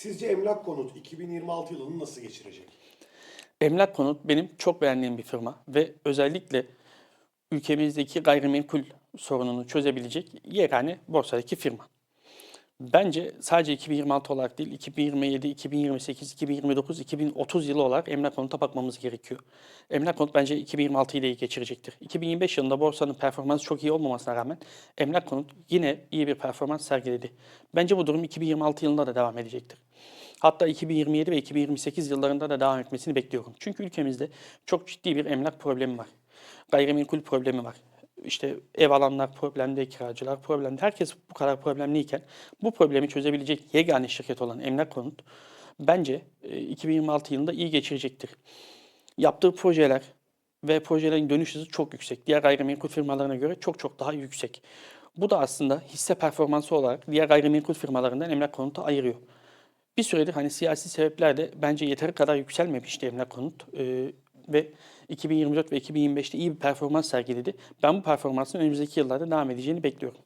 Sizce Emlak Konut 2026 yılını nasıl geçirecek? Emlak Konut benim çok beğendiğim bir firma ve özellikle ülkemizdeki gayrimenkul sorununu çözebilecek yegane borsadaki firma. Bence sadece 2026 olarak değil, 2027, 2028, 2029, 2030 yılı olarak Emlak Konut'a bakmamız gerekiyor. Emlak Konut bence 2026'yı da iyi geçirecektir. 2025 yılında borsanın performansı çok iyi olmamasına rağmen Emlak Konut yine iyi bir performans sergiledi. Bence bu durum 2026 yılında da devam edecektir. Hatta 2027 ve 2028 yıllarında da devam etmesini bekliyorum. Çünkü ülkemizde çok ciddi bir emlak problemi var. Gayrimenkul problemi var. İşte ev alanlar problemde, kiracılar problemde. Herkes bu kadar problemliyken bu problemi çözebilecek yegane şirket olan Emlak Konut bence e, 2026 yılında iyi geçirecektir. Yaptığı projeler ve projelerin dönüş hızı çok yüksek. Diğer gayrimenkul firmalarına göre çok çok daha yüksek. Bu da aslında hisse performansı olarak diğer gayrimenkul firmalarından Emlak Konut'u ayırıyor. Bir süredir hani siyasi sebeplerle bence yeteri kadar yükselmemişti emlak konut Ee, ve 2024 ve 2025'te iyi bir performans sergiledi. Ben bu performansın önümüzdeki yıllarda devam edeceğini bekliyorum.